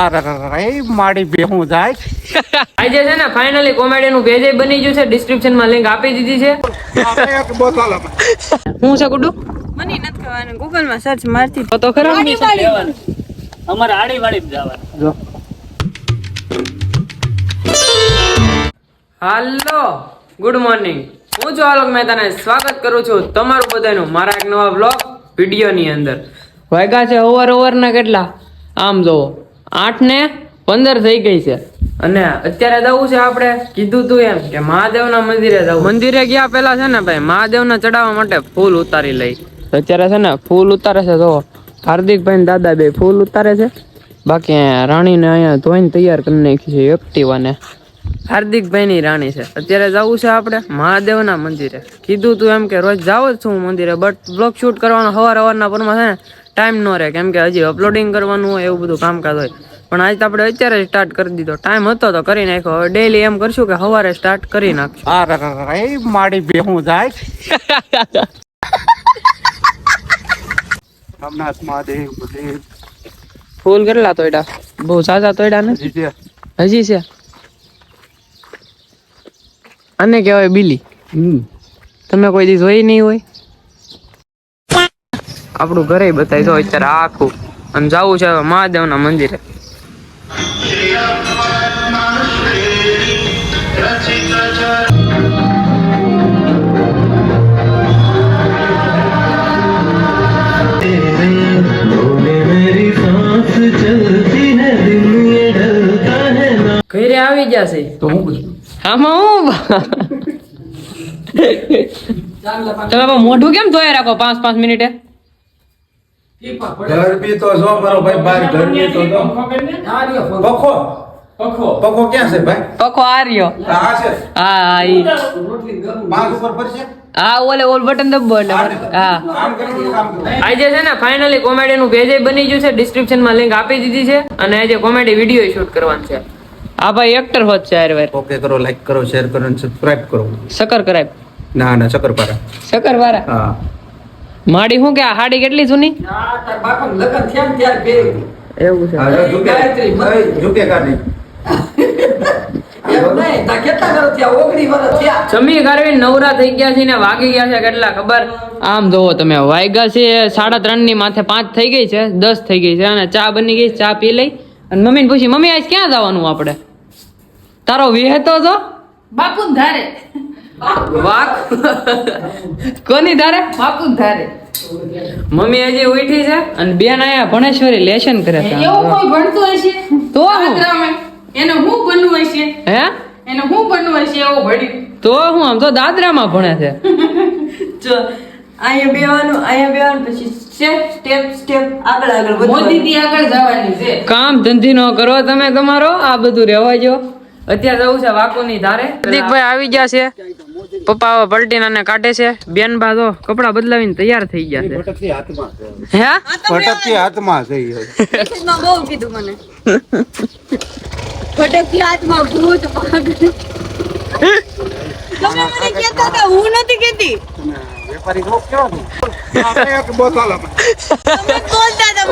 અરે મારી બેહું જાય. આજે છે ને ફાઇનલી કોમેડી નું પેજ બની ગયું છે. ડિસ્ક્રિપ્શનમાં લિંક આપી દીધી છે. હું છે ગુડુ? મને નથી ખબર ગૂગલમાં સર્ચ મારતી તો તો ખરા. અમારે આડી વાળી જવાનું. હાલો ગુડ મોર્નિંગ હું છું આલોક મહેતાને સ્વાગત કરું છું તમારું બધાનું મારા એક નવા બ્લોગ વિડીયોની અંદર. વાગ્યા છે ઓવર ઓવર ના કેટલા? આમ જોવો. આઠ ને પંદર થઈ ગઈ છે. અને અત્યારે જવું છે આપણે? કીધું તું એમ કે મહાદેવના મંદિરે જવું મંદિરે ગયા પેલા છે ને ભાઈ મહાદેવને ચડાવવા માટે ફૂલ ઉતારી લઈ. અત્યારે છે ને ફૂલ ઉતારે છે તો હાર્દિકભાઈ ને દાદા બે ફૂલ ઉતારે છે. બાકી રાણીને અહીંયા ધોઈને તૈયાર કરી નાખી છે એક્ટિવાને. હાર્દિકભાઈ ની રાણી છે. અત્યારે જવું છે આપણે મહાદેવના મંદિરે. કીધું તું એમ કે રોજ જાવ જ છું મંદિરે બટ બ્લોગ શૂટ કરવાનો હવાર હવારના પરમાં છે ને ટાઈમ ન રહે. કેમ કે હજી અપલોડિંગ કરવાનું હોય એવું બધું કામકાજ હોય. પણ આજ તો આપણે અત્યારે સ્ટાર્ટ કરી દીધો. ટાઈમ હતો તો કરી નાખ્યો. હવે ડેલી એમ કરશું કે સવારે સ્ટાર્ટ કરી નાખશું. મારી બેહું જાય. મહાદેવ ફૂલ કેટલા તોડ્યા બહુ સાચા તોડ્યા ને? હજી છે. આને કહેવાય બિલી. તમે કોઈ દી જોઈ નહીં હોય? આપણું ઘરે બતાવી દો અત્યારે આખું. અને જવું છે મહાદેવના મંદિરે. ઘરે આવી જશે તો હું આમાં હું? તમે મોઢું કેમ ધોયા રાખો? પાંચ પાંચ મિનિટે? ગરમી તો જો મારો ભાઈ બાર ગરબી તો જો. પખો. પખો. ક્યાં છે ભાઈ? પખો આ રહ્યો આ છે. હા હા ઈ. પાંચ ઉપર પડશે? હા ઓલે ઓલ બટન દબો એટલે હા. આજે છે ને ફાઇનલી કોમેડી નું પેજ બની ગયું છે. ડિસ્ક્રિપ્શનમાં લિંક આપી દીધી છે. અને આજે કોમેડી વીડિયો શૂટ કરવાનો છે. આ ભાઈ એક્ટર હોત છે આર વાર. ઓકે કરો લાઈક કરો શેર કરો અને સબસ્ક્રાઇબ કરો. સકર કરાય. ના ના શક્કરપારા. શકર વાળા હા. માડી હું કે આ હાડી કેટલી જૂની? એવું છે. કરવી નવરા થઈ ગયા છે ને વાગી ગયા છે કેટલા ખબર? આમ જોવો તમે વાગ્યા છે સાડા ત્રણની માથે પાંચ થઈ ગઈ છે દસ થઈ ગઈ છે અને ચા બની ગઈ ચા પી લઈ. અને મમ્મીને પૂછી મમ્મી આજ ક્યાં જવાનું આપણે તારો વિહેતો તો બાપુ ધારે. વાક? કોની ધારે? બાપુ ધારે. મમ્મી હજી ઉઠી છે અને બેન આયા ભણેશ્વરી લેશન કરે છે. એવું કોઈ ભણતું હશે? તો એને હું બનવું હશે? હે? એને હું બનવું હશે એવું ભણ્યું. તો હું આમ તો દાદરામાં ભણે છે. જો અહીંયા બેવાનું અહીંયા બેવાનું પછી સ્ટેપ સ્ટેપ સ્ટેપ આગળ આગળ વધવાનું. મોદી થી આગળ જવાની છે. કામ ધંધી નો કરો તમે તમારો આ બધું રહેવા જો અત્યારે જવું છે વાકોની ધારે. પ્રદીપભાઈ આવી ગયા છે. પપ્પા હવે પલટીનાને કાઢે છે. બેન બા તો કપડા બદલાવીને તૈયાર થઈ ગયા છે. ભટકતી હાથમાં છે. હે? ભટકતી હાથમાં છે ઈ. બહુ કીધું મને. ભટકતી હાથમાં ભૂત ભાગ. તમે મને કહેતા હતા હું નથી કહેતી.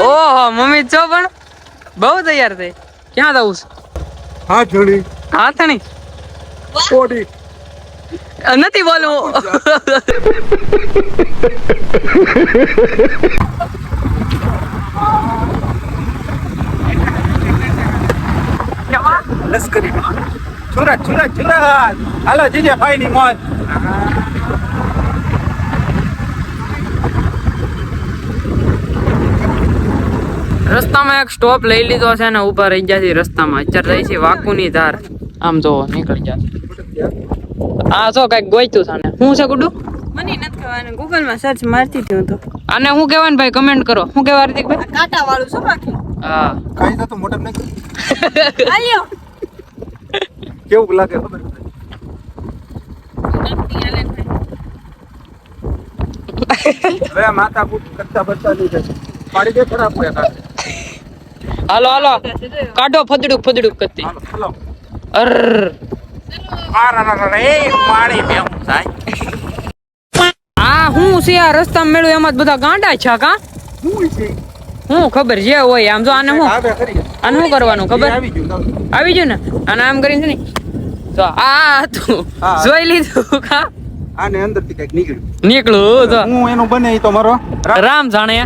ઓહો મમ્મી છો પણ? બહુ તૈયાર થઈ. ક્યાં જવું છે? હા જોડી હાથણી કોડી અ, નથી બોલવું. લશ્કરી સુરત સુરત સુરત હાલો જીજે ભાઈ ની મોજ રસ્તામાં એક સ્ટોપ લઈ લીધો છે ને ઊભા રહી ગયા છે રસ્તામાં. અત્યારે રહી છે વાકુની ધાર. આમ જો નીકળી જાય આ જો કંઈક ગોઈતું છે હું શું છે ગુડુ? મને નથી ખબર ગૂગલમાં સર્ચ મારતી હતી હું તો. આને હું કહેવાય ને ભાઈ? કમેન્ટ કરો. શું કહેવાય હાર્દિકભાઈ કાંટા વાળું શું બાકી. હા. કઈ થતું મોટમ નહીં આલ્યો કેવું લાગે ખબર? હવે માતા કૂટ કરતા બચતા નહીં જશે પાડી દે ખરાબ પડે હાલો હાલો. કાઢો ફદડુક ફદડુક કરતી. હાલો હાલો. અર. આ હું છે? આ રસ્તામાં મેળું એમાં જ બધા ગાંડા છે કા? હું ખબર જે હોય આમ જો આને હું આને શું કરવાનું ખબર? આવી ગયું ને? આને આમ કરીને છે ને તો આ તું જોઈ લીધું કા? આને અંદરથી કંઈક નીકળ્યું. નીકળું તો હું એનું બને તો મારો રામ જાણે.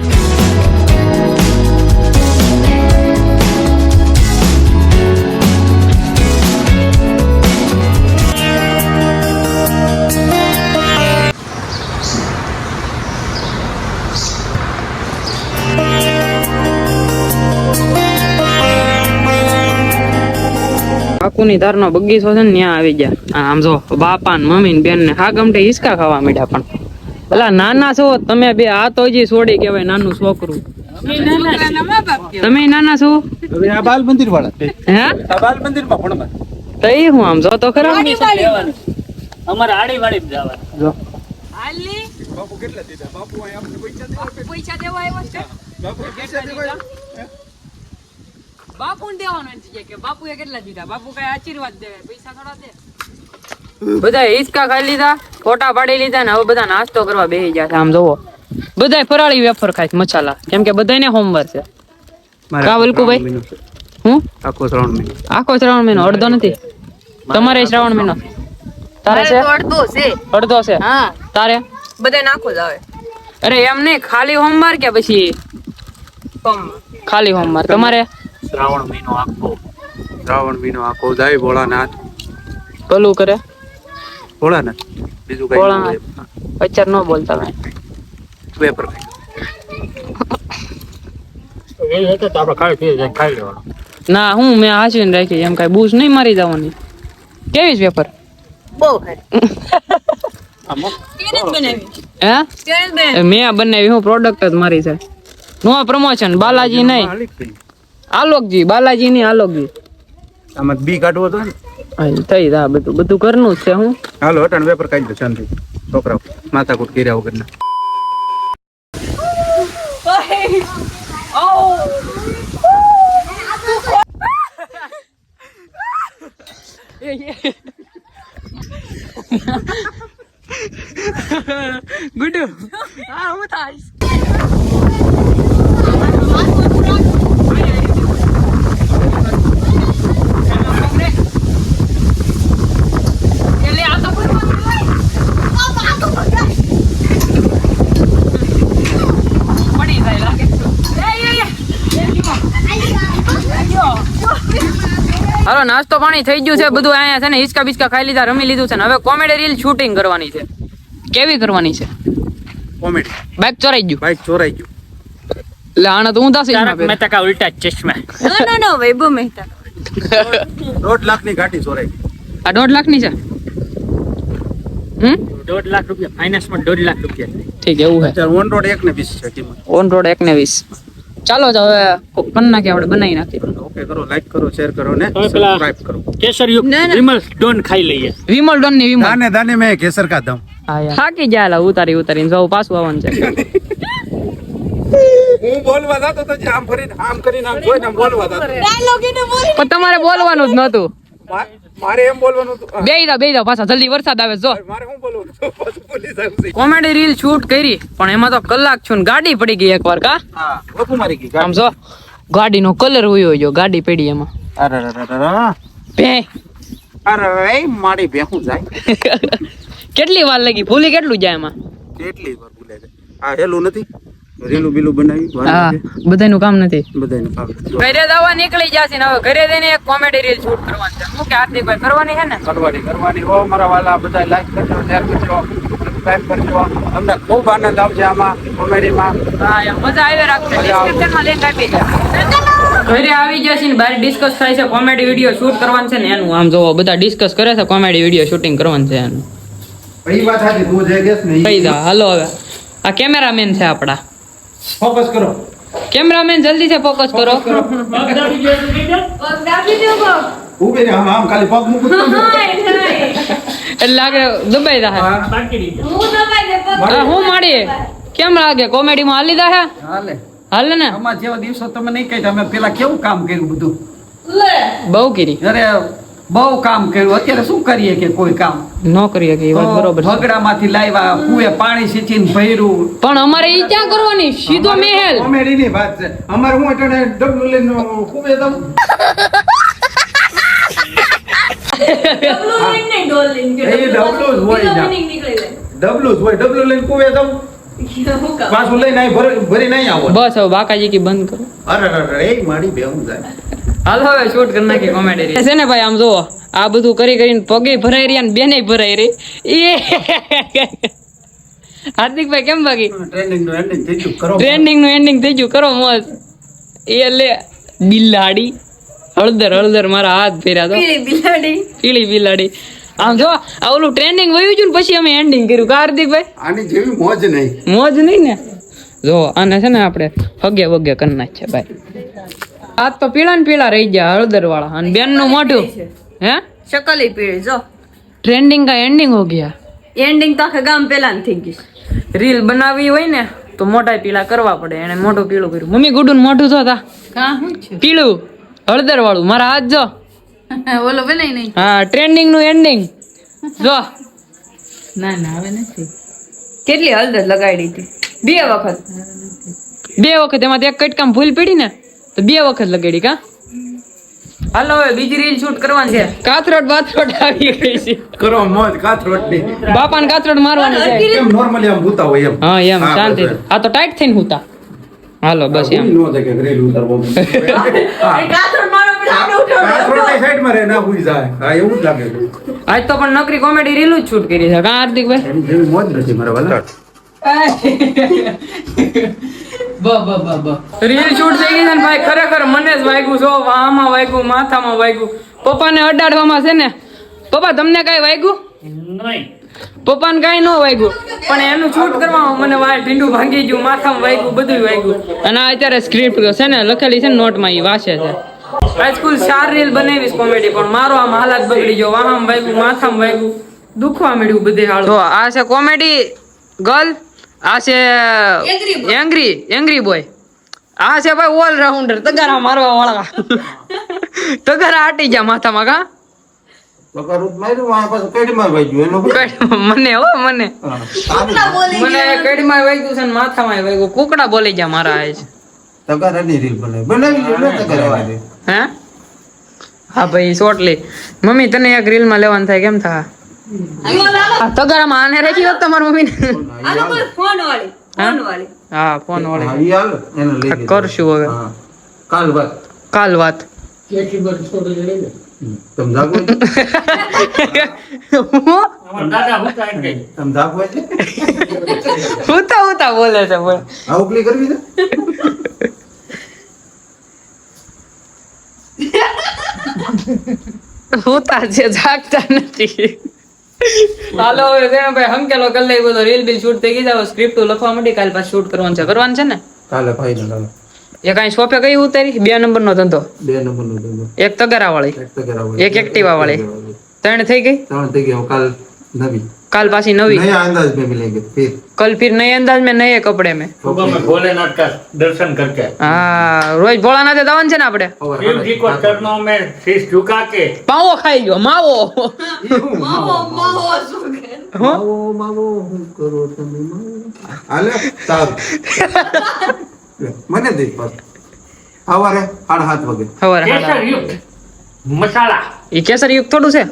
કાકુની ધારનો બગીચો છે ને ત્યાં આવી ગયા. આમ જો બાપા ને મમ્મી ને બેન ને હા ગમટે હિસકા ખાવા મીઠા પણ. ભલા નાના છો તમે બે આ તો હજી છોડી કેવાય નાનું છોકરું. તમે નાના છો? આ બાલ મંદિર વાળા હે? આ બાલ મંદિરમાં ભણવા. તો એ હું આમ જો તો ખરા. અમારે આડી વાળી જવાનું. જો. બાપુ કેટલા દીધા? બાપુ અહીં પૈસા દેવા પૈસા દેવા આવ્યો છે. બાપુ પૈસા દેવા બાપુ દેવાનો છે કે બાપુએ કેટલા દીધા? બાપુ કઈ આશીર્વાદ દેવે પૈસા થોડા દે. બધા હિસકા ખાઈ લીધા ફોટા પાડી લીધા ને હવે બધા નાસ્તો કરવા બેસી ગયા છે આમ જોવો. બધા ફરાળી વેફર ખાય છે મસાલા. કેમ કે બધાને હોમવર છે. કા વલ્કુભાઈ? હું? આખો શ્રાવણ મહિનો. આખો શ્રાવણ મહિનો અડધો નથી. તમારે શ્રાવણ મહિનો. તારે છે? અડધો છે. અડધો છે? હા. તારે? બધા નાખો જ આવે. અરે એમ નહીં ખાલી હોમવાર કે પછી? ખાલી હોમવાર તમારે? શ્રાવણ મહિનો આખો. શ્રાવણ મહિનો આખો જાય ભોળાનાથ. ભલું કરે? ભોળાનાથ. બીજું કઈ અત્યારે ન બોલતા ભાઈ લેવાનું. ના હું મેં હાચવીને રાખી એમ કઈ બૂસ નહીં મારી જવાની. કેવી બહુ જ બનાવી. હે? તેને જ બનાવી. એ મેં બનાવી હું પ્રોડક્ટ જ મારી છે. નો પ્રમોશન બાલાજી નહીં. આલોકજી બાલાજી ની આલોકજી. આમાં બી કાઢવો હતો ને? હા, થઈ જા બધું બધું ઘરનું જ છે હું. હાલો અટાણ પેપર કાઢી દો શાંતિ. છોકરાઓ માથાકૂટ કર્યા વગરના. હું હાલો નાસ્તો પાણી થઈ ગયું છે બધું અહીંયા છે ને હિચકા બિચકા ખાઈ લીધા રમી લીધું છે ને. હવે કોમેડી રીલ શૂટિંગ કરવાની છે. કેવી કરવાની છે? કોમેડી. બાઇક ચોરાઈ ગયું. બાઇક ચોરાઈ ગયું. એટલે આને તો ઊંધા દાસી તારક મહેતા કા ઉલ્ટા ચશ્મા. નો નો નો વૈભવ મહેતા. દોઢ લાખની ગાડી ચોરાઈ ગઈ. આ દોઢ લાખની છે? હમ? દોઢ લાખ રૂપિયા. ફાઇનાન્સમાં દોઢ લાખ રૂપિયા. ઠીક એવું છે ઓન રોડ એક ને વીસ છે કિંમત. ઓન રોડ એક ને વીસ. ચાલો તો હવે કરી નાખીએ આપણે બનાવી નાખીએ. ઓકે કરો લાઈક કરો શેર કરો ને સબસ્ક્રાઇબ કરો. કેસર યુગ. વિમલ ડોન ખાઈ લઈએ. વિમલ ડોનની વિમલ. દાને દાને મેં કેસર કા દમ થાકી જાય લા ઉતારી ઉતારીને જવું પાછું આવવાનું છે. હું બોલવા જતો તો જે આમ ફરીને આમ કરીને આમ જોઈને બોલવા જતો. પણ તમારે બોલવાનું જ નતું મા- મારે એમ બોલવાનું હતું બે દા બે દા પાછા જલ્દી વરસાદ આવે જો. મારે શું બોલવાનું? પાછું ભૂલી જાઉં કોમેડી રીલ શૂટ કરી પણ એમાં તો કલાક છું ને ગાડી પડી ગઈ એકવાર કા? હા બાપુ મારી ગઈ આમ જો ગાડીનો કલર ઉયો ગયો ગાડી પડી એમાં. અરે અરે અરે અરે. બે. અરે એ મારી ભેહું જાય. કેટલી વાર લાગી? ભૂલી કેટલું જાય એમાં? કેટલી વાર ભૂલે છે? આ હેલું નથી? રેલું બીલું બનાવી હા બધાનું કામ નથી. બધાને કામ ઘરે દવા નીકળી જશે ને હવે ઘરે જઈને એક કોમેડી રીલ શૂટ કરવાની છે. હું કે હાર્દિકભાઈ કરવાની છે ને? કરવાની કરવાની હો મારા વાલા બધા લાઈક કરજો શેર કરજો સબસ્ક્રાઇબ કરજો. અમને ખૂબ આનંદ આવશે આમાં કોમેડીમાં હા મજા આવે રાખશે ડિસ્ક્રિપ્શનમાં લિંક આપી છે ઘરે આવી જશે ને બહાર ડિસ્કસ થાય છે કોમેડી વીડિયો શૂટ કરવાનું છે ને એનું. આમ જોવો બધા ડિસ્કસ કરે છે કોમેડી વીડિયો શૂટિંગ કરવાનું છે એનું. એ વાત સાચી તું જે કહેશ ને કઈ દા હાલો હવે. આ કેમેરામેન છે આપડા. ફોકસ કરો. કેમેરામેન જલ્દી થી ફોકસ કરો. ઊભી રે આમ આમ ખાલી પગ મૂકું તો એટલે લાગે દબાઈ દા. હા હું માડી કેમ લાગે? કોમેડી માં હાલી દા હે હાલે. હાલે ને? અમાર જેવા દિવસો તમે નહીં કહી અમે પેલા કેવું કામ કર્યું બધું? બહુ કરી. અરે બહુ કામ કર્યું. અત્યારે શું કરીએ કે કોઈ કામ? ન કરીએ કે વાત બરોબર. ભગડામાંથી લાવ્યા કુએ પાણી સીંચીને ભર્યું. પણ અમારે ઈ ક્યાં કરવાની? સીધો મહેલ. કોમેડીની વાત છે. અમારે હું એટલે ડબલું લઈને ખૂબે દઉં ડબલું લઈને નહીં, ડોલ લઈને કે એ જ હોય. ડબલું જ હોય. ડબલું લઈને કુએ દમ પાછું લઈને ભરી નહીં આવો. બસ હવે બાકાજી કે બંધ કરો. અરે અરે અરે એ મારી બેહું જાય. હાલો હવે શૂટ કરી નાખી કોમેડી છે ને ભાઈ આમ જુઓ આ બધું કરી કરીને પગે ભરાઈ રહ્યા ને બેને ભરાઈ રહી. એ. હાર્દિકભાઈ કેમ બાકી? ટ્રેનિંગનું એન્ડિંગ થઈ ગયું. કરો ટ્રેન્ડિંગનું એન્ડિંગ થઈ ગયું. કરો મોજ. એ લે બિલાડી. હળદર હળદર મારા હાથ ફેર્યા તો. પીળી બિલાડી. પીળી બિલાડી. આમ જો આ ઓલું ટ્રેન્ડિંગ વયું છે ને પછી અમે એન્ડિંગ કર્યું. કા હાર્દિકભાઈ? આની જેવી મોજ નહીં. મોજ નહીં ને? જો આને છે ને આપણે હગે વગે કરી નાખીએ ભાઈ. હાથ તો પીળા ને પીળા રહી ગયા હળદર વાળા અને બેનનું મોઢું. હે? શકલ પીળી જો. ટ્રેન્ડિંગ કા એન્ડિંગ હો ગયા? એન્ડિંગ તો આખા ગામ પેલા થઈ ગયું રીલ બનાવવી હોય ને તો મોટા પીળા કરવા પડે. એને મોટો પીળું કર્યું. મમ્મી ગુડું મોઢું જો તા. કા હું છે? પીળું. હળદર વાળું મારા હાથ જો. ઓલો બનાય નહીં. હા ટ્રેન્ડિંગનું એન્ડિંગ જો. ના ના હવે નથી. કેટલી હળદર લગાડી હતી? બે વખત. બે વખત એમાં એક કટકામ ભૂલ પડી ને. તો બે વખત લગાડી કા? હાલો હવે બીજી રીલ શૂટ કરવાની છે. કાથરોટ બાથરોટ આવી ગઈ છે. કરો મોજ કાથરોટની બાપાને કાથરોટ મારવાની છે. એમ નોર્મલી આમ ભૂતા હોય એમ? હા એમ શાંતિ આ તો ટાઈટ થઈને હુતા હાલો બસ એમ. નો ન થાય કે રેલ ઉતારવો કાથરોડ મારો પેલા આપણે ઉઠાડો. કાથરોટની સાઈડમાં રહે ના ભૂલી જાય. હા એવું જ લાગે આજ તો પણ નકરી કોમેડી રીલ જ શૂટ કરી છે. કા હાર્દિકભાઈ? મોજ નથી મારા વાલા. રીલ શૂટ થઈ ગઈ છે ને ભાઈ ખરેખર મને જ વાગ્યું છો વાહમાં વાગ્યું માથામાં વાગ્યું. પપ્પાને અડાડવામાં છે ને પપ્પા તમને કઈ વાગ્યું? નહીં. પપ્પાને કઈ ન વાગ્યું. પણ એનું શૂટ કરવામાં મને વાળ ઢીંડું ભાંગી ગયું માથામાં વાગ્યું બધું વાગ્યું. અને આ અત્યારે સ્ક્રિપ્ટ છે ને લખેલી છે ને નોટમાં એ વાંચે છે. હાઈસ્કૂલ ચાર રીલ બનાવીશ કોમેડી પણ મારો આમ હાલત બગડી ગયો. વાહમાં વાગ્યું માથામાં વાગ્યું દુખવા મળ્યું બધે હાલ તો આ છે કોમેડી ગર્લ આ છે એંગ્રી એંગ્રી બોય આ છે ભાઈ ઓલરાઉન્ડર તગારા મારવા વાળા. તગારા આટી ગયા માથામાં કા? મને હો મને. મને કડીમાં વાગ્યું છે માથામાં વાગ્યું. કુકડા બોલી ગયા મારા આજ તગારાની રીલ બનાવી. હે? ભાઈ શોર્ટલી મમ્મી તને એક રીલમાં લેવાનું થાય કેમ થા? આ ગરમ આને રાખી હોત તમારી મમ્મી આનો કોઈ ફોન વાળી ફોન વાળી. હા ફોન હા, વાળી લઈ. કરશું હવે. હા. કાલ વાત. કાલ વાત. હમ. તમે જાગો હું? દાદા હું કાંઈ કહે તમે જાગો તો ઉતા ઉતા બોલે છે બોલ. આ ઉપલી કરવી છે? ઉતા જે જાગતા નથી. હાલો હવે છે ને ભાઈ હંકેલો કરી લઈ બધો રીલ બિલ શૂટ થઈ ગઈ જાવ સ્ક્રિપ્ટ લખવા માંડી કાલ પાછું શૂટ કરવાનું છે. કરવાનું છે ને? કાલે ફાઈનલ હાલો એ કઈ શોપે કઈ ઉતારી? બે નંબર નો ધંધો? બે નંબર નો ધંધો. એક તગારા વાળી એક તગરા વાળી. એક એક્ટિવા વાળી. ત્રણ થઈ ગઈ? ત્રણ થઈ ગઈ કાલ નવી. કાલ પાછી નવી. નયા અંદાજ મે મિલેંગે ફિર. કલ ફિર નયે અંદાજ મે નયે કપડે મે. સુબહ મે ભોલેનાથ કા દર્શન કરકે. હા રોજ ભોળાનાથે જવાનું છે ને આપણે શિવજી કો ચરણો મે શીશ ઝુકા કે. પાવો ખાઈ ગયો માવો. માવો માવો માવો. માવો હું? કરો તમે માવો? આલે તાર મને દે પર હવારે 8:30 વાગે. હવારે મસાલા. એ કેસર યુગ થોડું છે?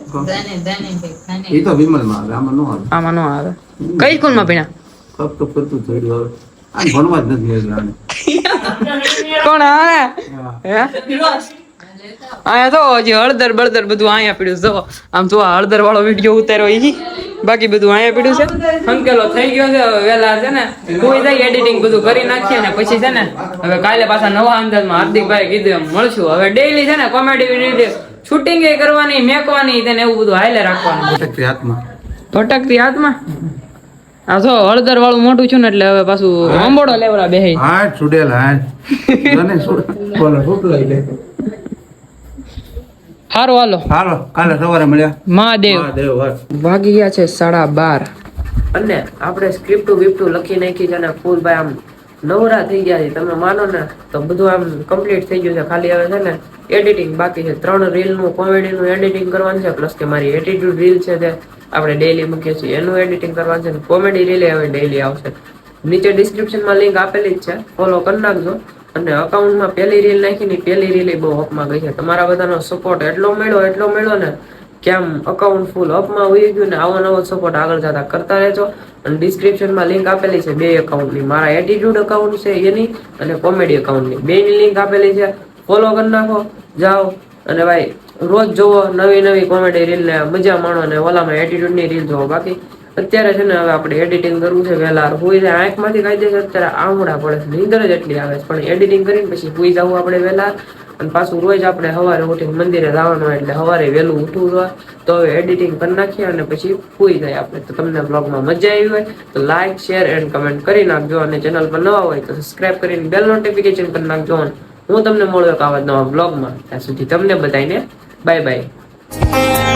એ તો વિમલમાં આવે આમાં નો આવે. આમાં નો આવે. કઈ સ્કૂલમાં ભણ્યા? કપ કપ કરતું થયું હવે આ ભણવા જ નથી એટલે કોણ આવે હે? અહીંયા તો હજી હળદર બળદર બધું અહીંયા પીડ્યું જો આમ જો હળદર વાળો વીડિયો ઉતાર્યો ઈ. બાકી બધું અહીંયા પીડ્યું છે. સંકેલો થઈ ગયો છે વેલા છે ને. કોઈ જાય એડિટિંગ બધું કરી નાખીએ ને પછી છે ને હવે કાલે પાછા નવા અંદાજમાં હાર્દિકભાઈ કીધું એમ મળશું. હવે ડેઈલી છે ને કોમેડી વીડિયો શૂટિંગ કરવાની મેકવાની તેને એવું બધું હાલે રાખવાનું. ભટકતી હાથમાં. ભટકતી હાથમાં? આ જો હળદર વાળું મોટું છું ને એટલે હવે પાછું અંબોડો લેવડા બેહી. હા સુડેલ હા જોને બોલો સુટ લઈ લે હારો હાલો. હાલો કાલે સવારે મળ્યા. મહાદેવ. મહાદેવ વાગી ગયા છે સાડા બાર. અને આપણે સ્ક્રિપ્ટ વિપ્ટ લખી નાખી છે અને ફૂલ ભાઈ આમ નવરા થઈ ગયા છે. તમે માનો ને તો બધું આમ કમ્પ્લીટ થઈ ગયું છે. ખાલી હવે છે ને એડિટિંગ બાકી છે. ત્રણ રીલનું કોમેડીનું એડિટિંગ કરવાનું છે પ્લસ કે મારી એટીટ્યુડ રીલ છે તે આપણે ડેઈલી મૂકીએ છીએ. એનું એડિટિંગ કરવાનું છે કોમેડી રીલે હવે ડેઈલી આવશે. નીચે ડિસ્ક્રિપ્શનમાં લિંક આપેલી જ છે. ફોલો કરી નાખજો. અને અકાઉન્ટમાં પહેલી રીલ નાખી ની પહેલી રીલ બહુ અપમાં ગઈ છે. તમારા બધાનો સપોર્ટ એટલો મળ્યો એટલો મળ્યો ને કે આમ અકાઉન્ટ ફૂલ અપમાં હોઈ ગયું ને આવો નવો સપોર્ટ આગળ જતા કરતા રહેજો. અને ડિસ્ક્રિપ્શનમાં લિંક આપેલી છે બે એકાઉન્ટની મારા એટીટ્યુડ એકાઉન્ટ છે એની અને કોમેડી એકાઉન્ટની બેની લિંક આપેલી છે. ફોલો કરી નાખો. જાઓ. અને ભાઈ, રોજ જોવો નવી નવી કોમેડી રીલ ને મજા માણો અને ઓલામાં એટીટ્યુડની રીલ જોવો. બાકી અત્યારે છે ને હવે આપણે એડિટિંગ કરવું છે. વહેલા હોય છે આંખમાંથી કાઢી અત્યારે આમડા પડે છે. નીંદર જ એટલી આવે છે. પણ એડિટિંગ કરીને પછી હોઈ જવું આપણે વહેલા. અને પાછું રોજ આપણે સવારે ઉઠીને મંદિરે જવાનું હોય એટલે સવારે વહેલું ઉઠવું હોય, તો હવે એડિટિંગ કરી નાખીએ અને પછી પૂરી જાય આપણે. તો તમને બ્લોગમાં મજા આવી હોય, તો લાઈક શેર એન્ડ કમેન્ટ કરી નાખજો. અને ચેનલ પર નવા હોય તો સબસ્ક્રાઇબ કરીને બેલ નોટિફિકેશન કરી નાખજો. હું તમને મળ્યો એક આવા નવા બ્લોગમાં ત્યાં સુધી તમને બધાને બાય બાય